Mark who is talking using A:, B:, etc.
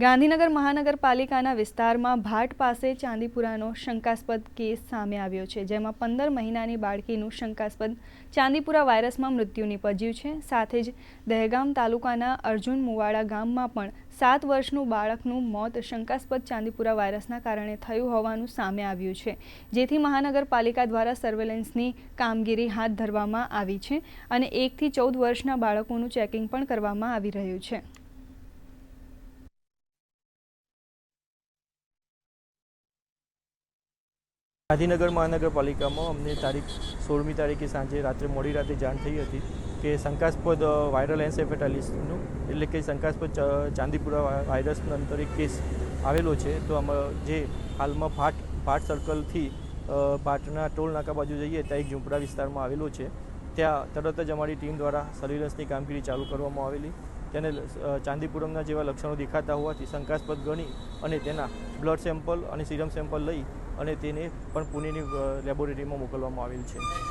A: ગાંધીનગર મહાનગરપાલિકાના વિસ્તારમાં ભાટ પાસે ચાંદીપુરાનો શંકાસ્પદ કેસ સામે આવ્યો છે, જેમાં પંદર મહિનાની બાળકીનું શંકાસ્પદ ચાંદીપુરા વાયરસમાં મૃત્યુ નીપજ્યું છે. સાથે જ દહેગામ તાલુકાના અર્જુન મુવાડા ગામમાં પણ સાત વર્ષનું બાળકનું મોત શંકાસ્પદ ચાંદીપુરા વાયરસના કારણે થયું હોવાનું સામે આવ્યું છે. જેથી મહાનગરપાલિકા દ્વારા સર્વેલન્સની કામગીરી હાથ ધરવામાં આવી છે અને એકથી ચૌદ વર્ષના બાળકોનું ચેકિંગ પણ કરવામાં આવી રહ્યું છે.
B: ગાંધીનગર મહાનગરપાલિકામાં અમને તારીખ સોળમી તારીખે સાંજે રાત્રે મોડી રાતે જાણ થઈ હતી કે શંકાસ્પદ વાયરલ એન્સેફેટાલિસનું એટલે કે શંકાસ્પદ ચાંદીપુરા વાયરસનો અંતર એક કેસ આવેલો છે, તો આમાં જે હાલમાં ભાટ ભાટ સર્કલથી ભાટના ટોલ નાકા બાજુ જઈએ, ત્યાં એક ઝૂંપડા વિસ્તારમાં આવેલો છે. ત્યાં તરત જ અમારી ટીમ દ્વારા સર્વેલન્સની કામગીરી ચાલુ કરવામાં આવેલી. તેને ચાંદીપુરમના જેવા લક્ષણો દેખાતા હોવાથી શંકાસ્પદ ગણી અને તેના બ્લડ સેમ્પલ અને સિરમ સેમ્પલ લઈ અને તેને પણ પુણેની લેબોરેટરીમાં મોકલવામાં આવેલ છે.